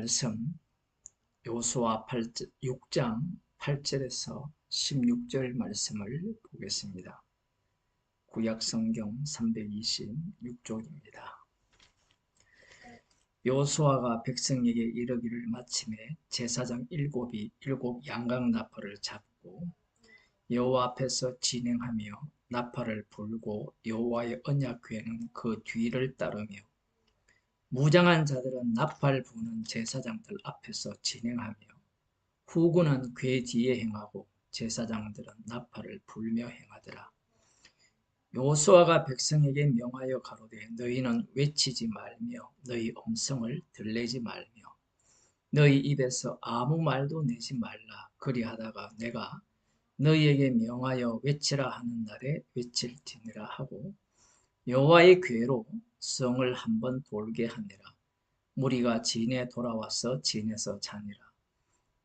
말씀 요수와 6장 8절에서 16절 말씀을 보겠습니다. 구약성경 326쪽입니다. 요수아가 백성에게 이르기를 마침에 제사장 일곱이 일곱 양각 나팔을 잡고 여호와 앞에서 진행하며 나팔을 불고 여호와의 언약궤는 그 뒤를 따르며 무장한 자들은 나팔 부는 제사장들 앞에서 진행하며 후군은 궤 뒤에 행하고 제사장들은 나팔을 불며 행하더라. 요수아가 백성에게 명하여 가로되 너희는 외치지 말며 너희 음성을 들내지 말며 너희 입에서 아무 말도 내지 말라 그리하다가 내가 너희에게 명하여 외치라 하는 날에 외칠지니라 하고 여호와의 괴로 성을 한번 돌게 하니라. 무리가 진에 돌아와서 진에서 자니라.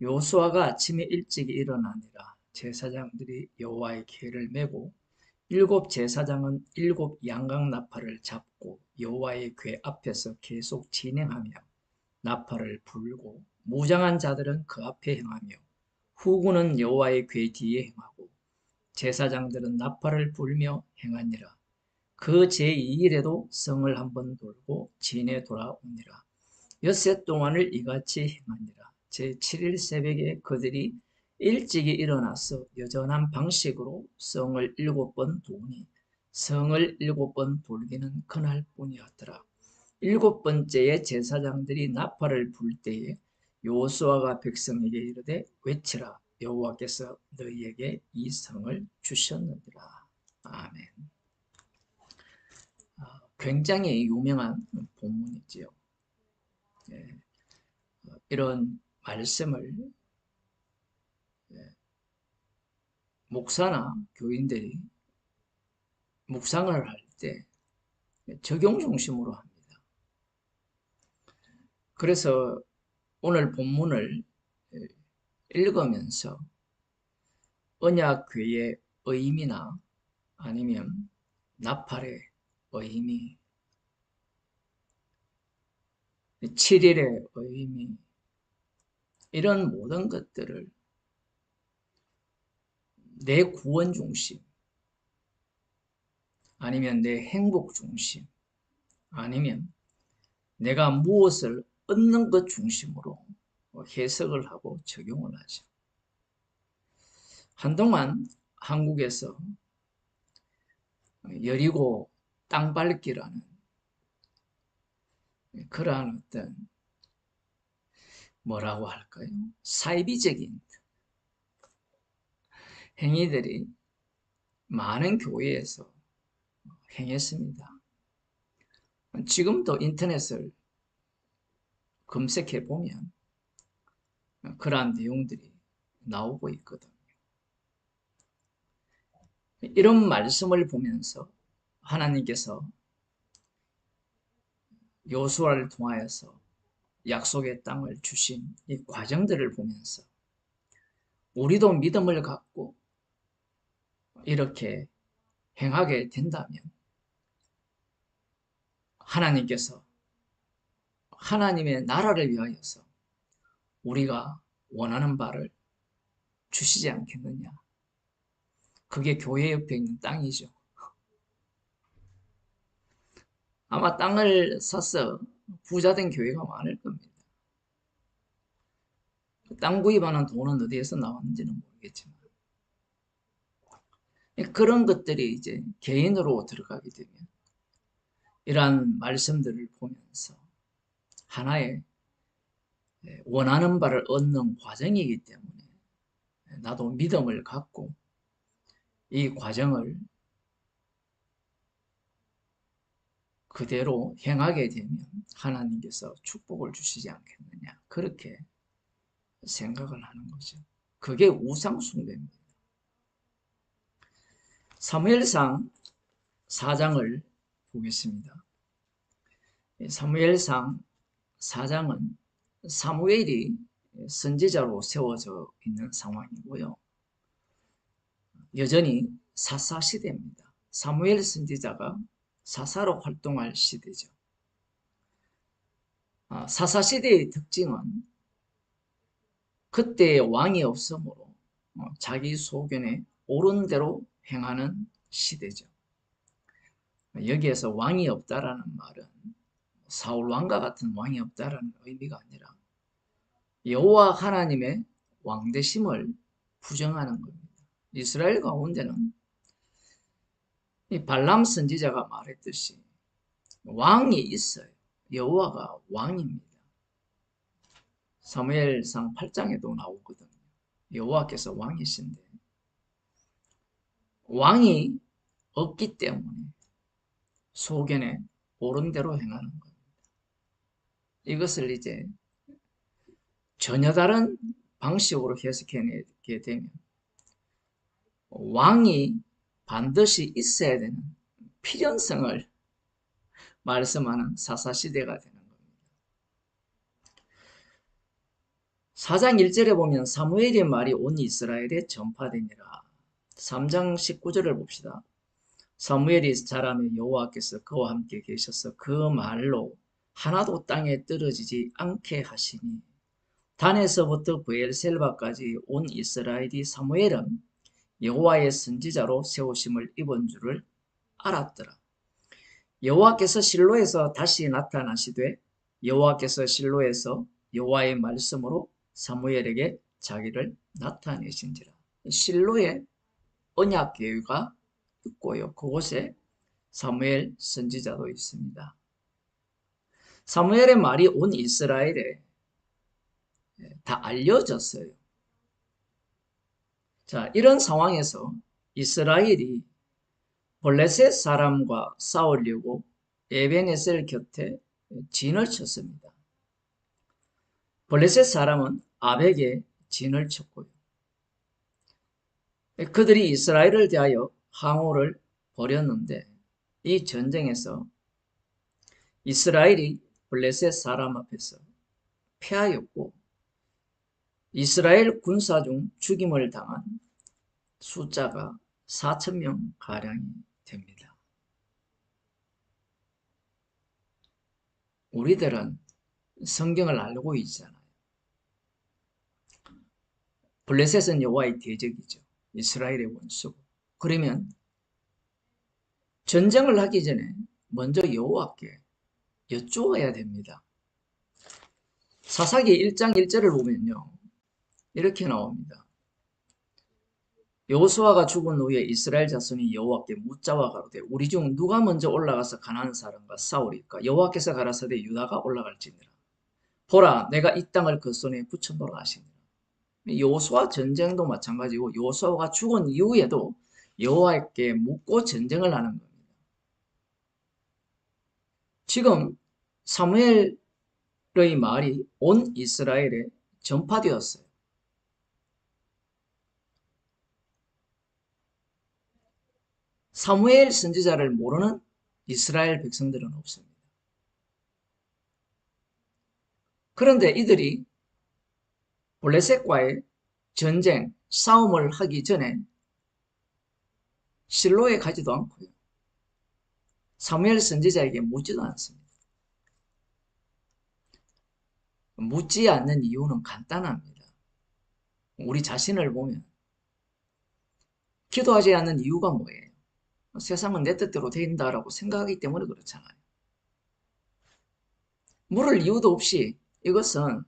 요수아가 아침에 일찍 일어나니라. 제사장들이 여호와의 괴를 메고 일곱 제사장은 일곱 양각 나팔을 잡고 여호와의 궤 앞에서 계속 진행하며 나팔을 불고 무장한 자들은 그 앞에 행하며 후군은 여호와의 궤 뒤에 행하고 제사장들은 나팔을 불며 행하니라. 그 제2일에도 성을 한번 돌고 진에 돌아오니라. 엿새 동안을 이같이 행하니라. 제7일 새벽에 그들이 일찍이 일어나서 여전한 방식으로 성을 일곱 번 도니 성을 일곱 번 돌기는 그날 뿐이었더라. 일곱 번째에 제사장들이 나팔을 불 때에 요수아가 백성에게 이르되 외치라 여호와께서 너희에게 이 성을 주셨느니라. 아멘. 아, 굉장히 유명한 본문이지요. 예, 이런 말씀을 목사나 교인들이 묵상을 할 때 적용 중심으로 합니다. 그래서 오늘 본문을 읽으면서 언약궤의 의미나 아니면 나팔의 의미, 7일의 의미, 이런 모든 것들을 내 구원 중심, 아니면 내 행복 중심, 아니면 내가 무엇을 얻는 것 중심으로 해석을 하고 적용을 하죠. 한동안 한국에서 여리고 땅밟기라는 그러한 어떤 뭐라고 할까요? 사이비적인 행위들이 많은 교회에서 행했습니다. 지금도 인터넷을 검색해 보면 그러한 내용들이 나오고 있거든요. 이런 말씀을 보면서 하나님께서 요수아를 통하여서 약속의 땅을 주신 이 과정들을 보면서 우리도 믿음을 갖고 이렇게 행하게 된다면 하나님께서 하나님의 나라를 위하여서 우리가 원하는 바를 주시지 않겠느냐. 그게 교회 옆에 있는 땅이죠. 아마 땅을 사서 부자된 교회가 많을 겁니다. 땅 구입하는 돈은 어디에서 나왔는지는 모르겠지만 그런 것들이 이제 개인으로 들어가게 되면 이러한 말씀들을 보면서 하나의 원하는 바를 얻는 과정이기 때문에 나도 믿음을 갖고 이 과정을 그대로 행하게 되면 하나님께서 축복을 주시지 않겠느냐 그렇게 생각을 하는 거죠. 그게 우상숭배입니다. 사무엘상 4장을 보겠습니다. 사무엘상 4장은 사무엘이 선지자로 세워져 있는 상황이고요. 여전히 사사 시대입니다. 사무엘 선지자가 사사로 활동할 시대죠. 아, 사사 시대의 특징은 그때의 왕이 없으므로 어, 자기 소견에 옳은 대로 행하는 시대죠. 여기에서 왕이 없다라는 말은 사울 왕과 같은 왕이 없다라는 의미가 아니라 여호와 하나님의 왕대심을 부정하는 겁니다. 이스라엘 가운데는 이 발람 선지자가 말했듯이 왕이 있어요. 여호와가 왕입니다. 사무엘상 8장에도 나오거든요. 여호와께서 왕이신데 왕이 없기 때문에 소견에 옳은 대로 행하는 겁니다. 이것을 이제 전혀 다른 방식으로 해석해내게 되면 왕이 반드시 있어야 되는 필연성을 말씀하는 사사시대가 되는 겁니다. 4장 1절에 보면 사무엘의 말이 온 이스라엘에 전파되니라. 3장 19절을 봅시다. 사무엘이 자라며 여호와께서 그와 함께 계셔서 그 말로 하나도 땅에 떨어지지 않게 하시니 단에서부터 부엘셀바까지 온 이스라엘이 사무엘은 여호와의 선지자로 세우심을 입은 줄을 알았더라. 여호와께서 실로에서 다시 나타나시되 여호와께서 실로에서 여호와의 말씀으로 사무엘에게 자기를 나타내신지라. 실로에 언약 계유가 있고요. 그곳에 사무엘 선지자도 있습니다. 사무엘의 말이 온 이스라엘에 다 알려졌어요. 자, 이런 상황에서 이스라엘이 볼레셋 사람과 싸우려고 에베네셀 곁에 진을 쳤습니다. 볼레셋 사람은 아벡에 진을 쳤고요. 그들이 이스라엘을 대하여 항호를 벌였는데 이 전쟁에서 이스라엘이 블레셋 사람 앞에서 패하였고 이스라엘 군사 중 죽임을 당한 숫자가 4천 명 가량이 됩니다. 우리들은 성경을 알고 있잖아요. 블레셋은 여호와의 대적이죠. 이스라엘의 원수고. 그러면 전쟁을 하기 전에 먼저 여호와께 여쭈어야 됩니다. 사사기 1장 1절을 보면요. 이렇게 나옵니다. 여호수아가 죽은 후에 이스라엘 자손이 여호와께 묻자와 가로되 우리 중 누가 먼저 올라가서 가나안 사람과 싸우리까 여호와께서 가라사대 유다가 올라갈지니라 보라 내가 이 땅을 그 손에 붙여놓으라 하시니라 여호수아 전쟁도 마찬가지고 여호수아가 죽은 이후에도 여호와께 묻고 전쟁을 하는 겁니다. 지금 사무엘의 말이 온 이스라엘에 전파되었어요. 사무엘 선지자를 모르는 이스라엘 백성들은 없습니다. 그런데 이들이 블레셋과의 전쟁, 싸움을 하기 전에 실로에 가지도 않고요. 사무엘 선지자에게 묻지도 않습니다. 묻지 않는 이유는 간단합니다. 우리 자신을 보면 기도하지 않는 이유가 뭐예요? 세상은 내 뜻대로 된다라고 생각하기 때문에 그렇잖아요. 물을 이유도 없이 이것은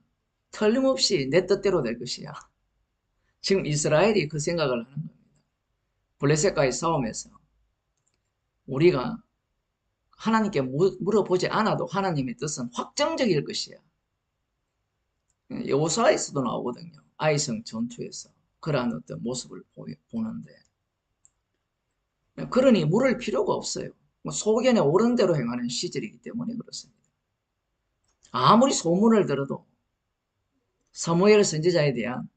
틀림없이 내 뜻대로 될 것이야. 지금 이스라엘이 그 생각을 하는 겁니다. 블레셋과의 싸움에서 우리가 하나님께 물어보지 않아도 하나님의 뜻은 확정적일 것이야. 여호수아에서도 나오거든요. 아이성 전투에서 그러한 어떤 모습을 보는데 그러니 물을 필요가 없어요. 뭐 소견에 옳은 대로 행하는 시절이기 때문에 그렇습니다. 아무리 소문을 들어도 사무엘 선지자에 대한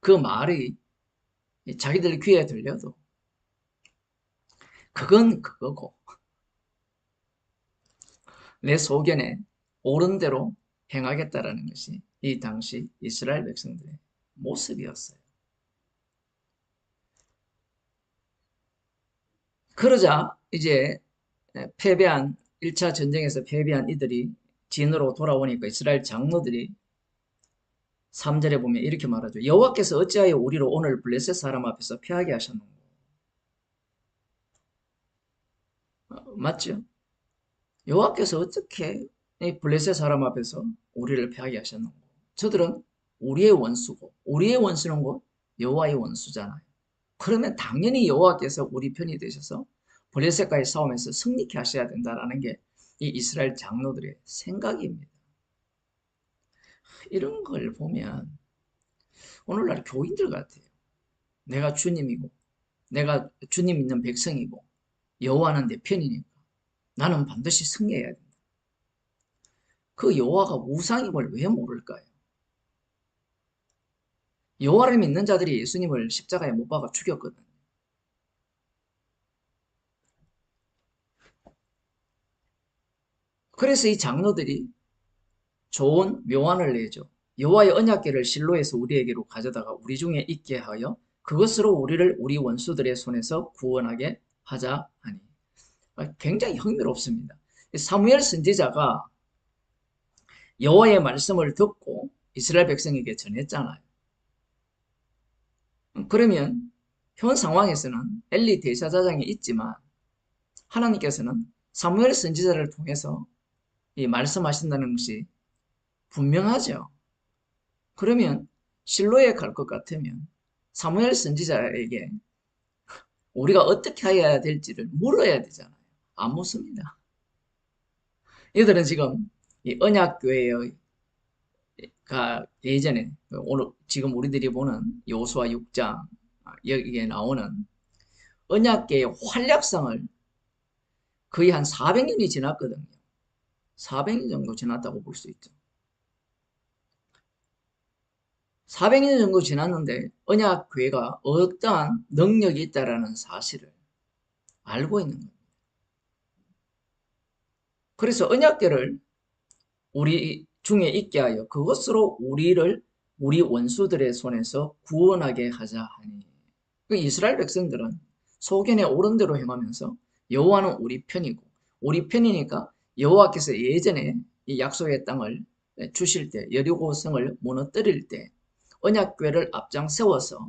그 말이 자기들 귀에 들려도 그건 그거고 내 소견에 옳은 대로 행하겠다라는 것이 이 당시 이스라엘 백성들의 모습이었어요. 그러자 이제 패배한 1차 전쟁에서 패배한 이들이 진으로 돌아오니까 이스라엘 장로들이 3절에 보면 이렇게 말하죠. 여호와께서 어찌하여 우리를 오늘 블레셋 사람 앞에서 피하게 하셨는고? 어, 맞죠? 여호와께서 어떻게 이 블레셋 사람 앞에서 우리를 피하게 하셨는고? 저들은 우리의 원수고 우리의 원수는 곧 여호와의 원수잖아요. 그러면 당연히 여호와께서 우리 편이 되셔서 블레셋과의 싸움에서 승리케 하셔야 된다라는 게 이 이스라엘 장로들의 생각입니다. 이런 걸 보면 오늘날 교인들 같아요. 내가 주님이고 내가 주님 있는 백성이고 여호와는 내 편이니까 나는 반드시 승리해야 된다. 그 여호와가 우상임을 왜 모를까요? 여호와를 믿는 자들이 예수님을 십자가에 못 박아 죽였거든요. 그래서 이 장로들이 좋은 묘안을 내죠. 여호와의 언약궤를 실로에서 우리에게로 가져다가 우리 중에 있게 하여 그것으로 우리를 우리 원수들의 손에서 구원하게 하자 하니 굉장히 흥미롭습니다. 사무엘 선지자가 여호와의 말씀을 듣고 이스라엘 백성에게 전했잖아요. 그러면 현 상황에서는 엘리 대사자장이 있지만 하나님께서는 사무엘 선지자를 통해서 이 말씀하신다는 것이 분명하죠. 그러면 실로에 갈 것 같으면 사무엘 선지자에게 우리가 어떻게 해야 될지를 물어야 되잖아요. 안 묻습니다. 이들은 지금 이 언약교회의 가 예전에 오늘 지금 우리들이 보는 요수와 6장 여기에 나오는 언약계의 활약상을 거의 한 400년이 지났거든요. 400년 정도 지났다고 볼 수 있죠. 400년 정도 지났는데 언약 교회가 어떠한 능력이 있다라는 사실을 알고 있는 겁니다. 그래서 언약계를 우리 중에 있게 하여 그것으로 우리를 우리 원수들의 손에서 구원하게 하자 하니. 그 이스라엘 백성들은 소견에 옳은 대로 행하면서 여호와는 우리 편이고 우리 편이니까 여호와께서 예전에 이 약속의 땅을 주실 때 여리고성을 무너뜨릴 때 언약궤를 앞장 세워서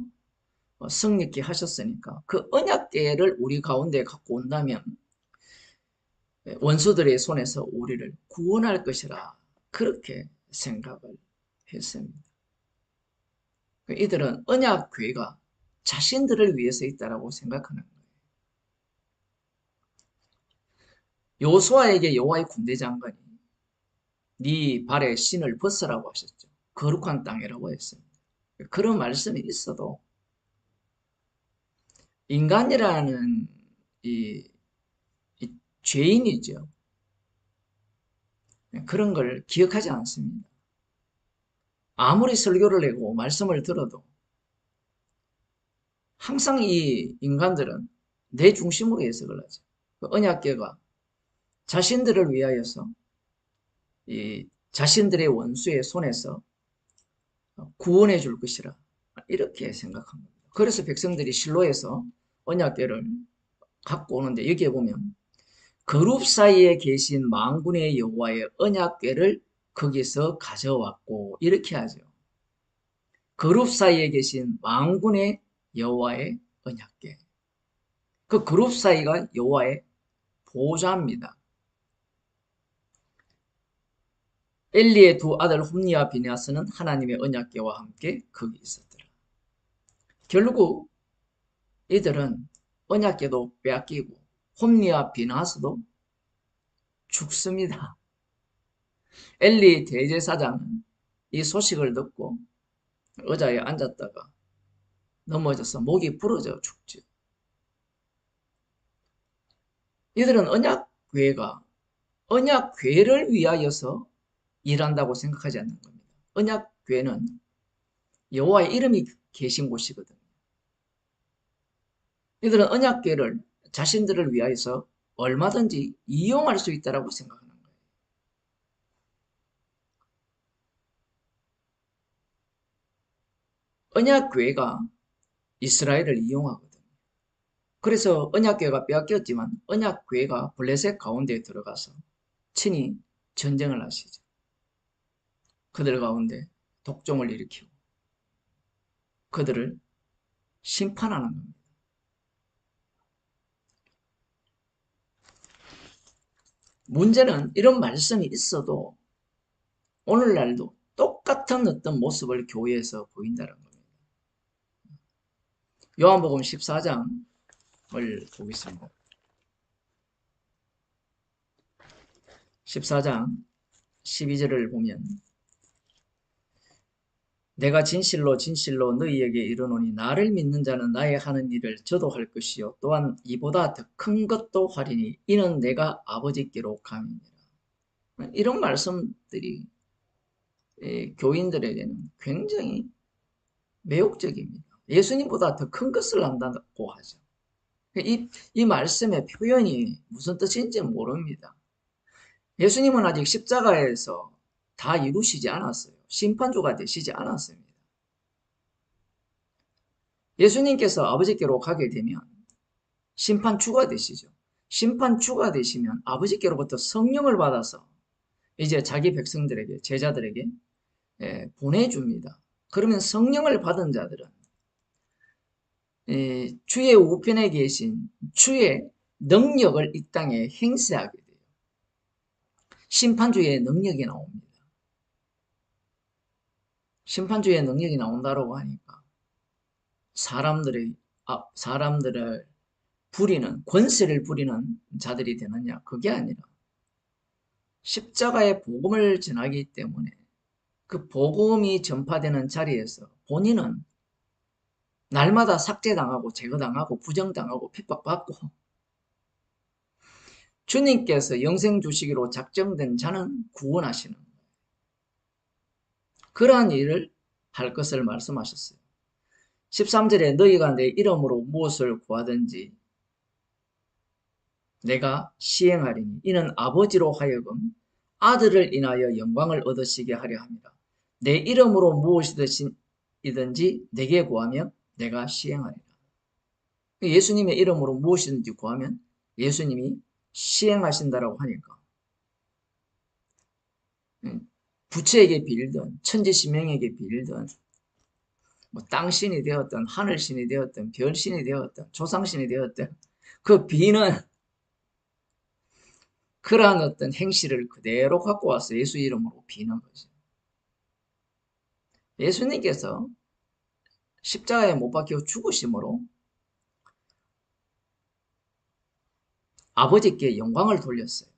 승리케 하셨으니까 그 언약궤를 우리 가운데 갖고 온다면 원수들의 손에서 우리를 구원할 것이라 그렇게 생각을 했습니다. 이들은 언약궤가 자신들을 위해서 있다라고 생각하는 거예요. 요수아에게 여호와의 군대 장관이 네 발에 신을 벗으라고 하셨죠. 거룩한 땅이라고 했습니다. 그런 말씀이 있어도 인간이라는 이, 이 죄인이죠. 그런 걸 기억하지 않습니다. 아무리 설교를 내고 말씀을 들어도 항상 이 인간들은 내 중심으로 해석을 하죠. 그 언약계가 자신들을 위하여서 이 자신들의 원수의 손에서 구원해 줄 것이라 이렇게 생각한 겁니다. 그래서 백성들이 실로에서 언약궤를 갖고 오는데 여기에 보면 그룹 사이에 계신 망군의 여호와의 언약궤를 거기서 가져왔고 이렇게 하죠. 그룹 사이에 계신 망군의 여호와의 언약궤. 그 그룹 사이가 여호와의 보좌입니다. 엘리의 두 아들 홈니와 비냐스는 하나님의 언약궤와 함께 거기 있었더라. 결국 이들은 언약궤도 빼앗기고 홈니와 비나스도 죽습니다. 엘리 대제사장은 이 소식을 듣고 의자에 앉았다가 넘어져서 목이 부러져 죽죠. 이들은 언약궤가 언약궤를 위하여서 일한다고 생각하지 않는 겁니다. 언약궤는 여호와의 이름이 계신 곳이거든요. 이들은 언약궤를 자신들을 위하여서 얼마든지 이용할 수 있다고 생각하는 거예요. 언약궤가 이스라엘을 이용하거든요. 그래서 언약궤가 빼앗겼지만 언약궤가 블레셋 가운데에 들어가서 친히 전쟁을 하시죠. 그들 가운데 독종을 일으키고 그들을 심판하는 겁니다. 문제는 이런 말씀이 있어도 오늘날도 똑같은 어떤 모습을 교회에서 보인다는 겁니다. 요한복음 14장을 보겠습니다. 14장 12절을 보면 내가 진실로 진실로 너희에게 이르노니 나를 믿는 자는 나의 하는 일을 저도 할 것이요 또한 이보다 더 큰 것도 하리니 이는 내가 아버지께로 감이니라. 이런 말씀들이 교인들에게는 굉장히 매혹적입니다. 예수님보다 더 큰 것을 안다고 하죠. 이, 이 말씀의 표현이 무슨 뜻인지 모릅니다. 예수님은 아직 십자가에서 다 이루시지 않았어요. 심판주가 되시지 않았습니다. 예수님께서 아버지께로 가게 되면 심판주가 되시죠. 심판주가 되시면 아버지께로부터 성령을 받아서 이제 자기 백성들에게, 제자들에게 예, 보내줍니다. 그러면 성령을 받은 자들은 예, 주의 우편에 계신 주의 능력을 이 땅에 행세하게 돼요. 심판주의 능력이 나옵니다. 심판주의 능력이 나온다고 하니까 사람들의 아, 사람들을 부리는 권세를 부리는 자들이 되느냐. 그게 아니라 십자가의 복음을 전하기 때문에 그 복음이 전파되는 자리에서 본인은 날마다 삭제당하고 제거당하고 부정당하고 핍박받고 주님께서 영생 주시기로 작정된 자는 구원하시는 그러한 일을 할 것을 말씀하셨어요. 13절에 너희가 내 이름으로 무엇을 구하든지 내가 시행하리니 이는 아버지로 하여금 아들을 인하여 영광을 얻으시게 하려 합니다. 내 이름으로 무엇이든지 내게 구하면 내가 시행하리라. 예수님의 이름으로 무엇이든지 구하면 예수님이 시행하신다라고 하니까 부처에게 빌든 천지신명에게 빌든 뭐 땅신이 되었든 하늘신이 되었든 별신이 되었든 조상신이 되었든 그 비는 그러한 어떤 행실을 그대로 갖고 와서 예수 이름으로 비는 거죠. 예수님께서 십자가에 못 박혀 죽으심으로 아버지께 영광을 돌렸어요.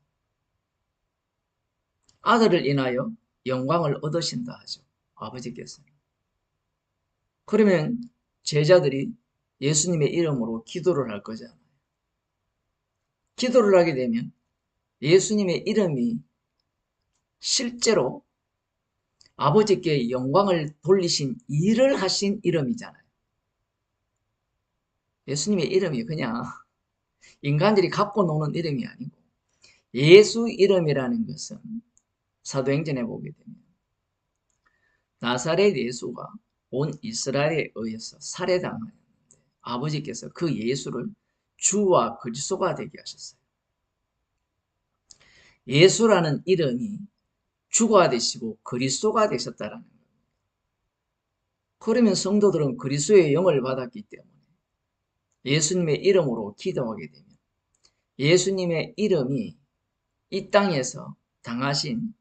아들을 인하여 영광을 얻으신다 하죠. 아버지께서는. 그러면 제자들이 예수님의 이름으로 기도를 할 거잖아요. 기도를 하게 되면 예수님의 이름이 실제로 아버지께 영광을 돌리신 일을 하신 이름이잖아요. 예수님의 이름이 그냥 인간들이 갖고 노는 이름이 아니고 예수 이름이라는 것은 사도행전에 보게 되면 나사렛 예수가 온 이스라엘에 의해서 살해당하였는데 아버지께서 그 예수를 주와 그리스도가 되게 하셨어요. 예수라는 이름이 주가 되시고 그리스도가 되셨다라는 거예요. 그러면 성도들은 그리스도의 영을 받았기 때문에 예수님의 이름으로 기도하게 되면 예수님의 이름이 이 땅에서 당하신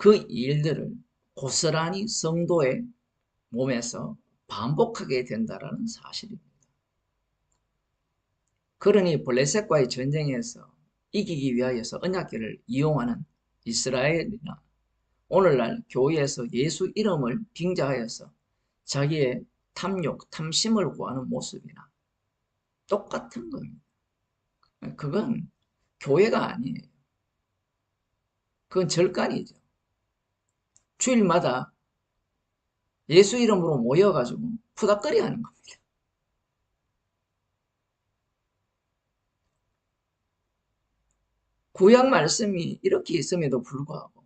그 일들을 고스란히 성도의 몸에서 반복하게 된다라는 사실입니다. 그러니 블레셋과의 전쟁에서 이기기 위하여서 언약계를 이용하는 이스라엘이나 오늘날 교회에서 예수 이름을 빙자하여서 자기의 탐욕, 탐심을 구하는 모습이나 똑같은 겁니다. 그건 교회가 아니에요. 그건 절간이죠. 주일마다 예수 이름으로 모여가지고 푸닥거리 하는 겁니다. 구약 말씀이 이렇게 있음에도 불구하고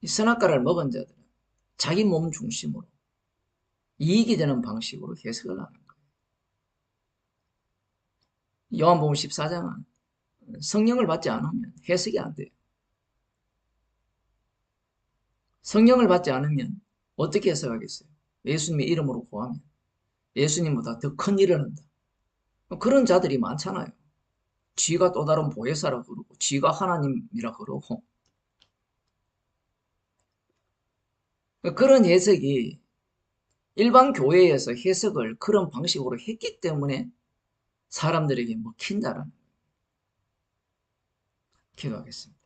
이 선악과를 먹은 자들은 자기 몸 중심으로 이익이 되는 방식으로 해석을 하는 거예요. 요한복음 14장은 성령을 받지 않으면 해석이 안 돼요. 성령을 받지 않으면 어떻게 해석하겠어요? 예수님의 이름으로 구하면 예수님보다 더 큰 일을 한다. 그런 자들이 많잖아요. 쥐가 또 다른 보혜사라 그러고 쥐가 하나님이라 그러고 그런 해석이 일반 교회에서 해석을 그런 방식으로 했기 때문에 사람들에게 먹힌다라는. 기도하겠습니다.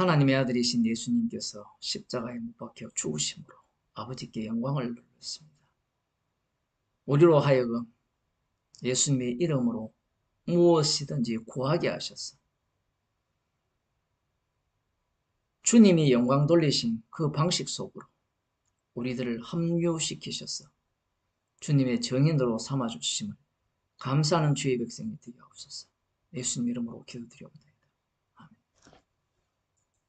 하나님의 아들이신 예수님께서 십자가에 못 박혀 죽으심으로 아버지께 영광을 돌렸습니다. 우리로 하여금 예수님의 이름으로 무엇이든지 구하게 하셔서 주님이 영광 돌리신 그 방식 속으로 우리들을 합류시키셔서 주님의 정인으로 삼아주심을 감사하는 주의 백성이 되게 하옵소서. 예수님 이름으로 기도드려옵니다.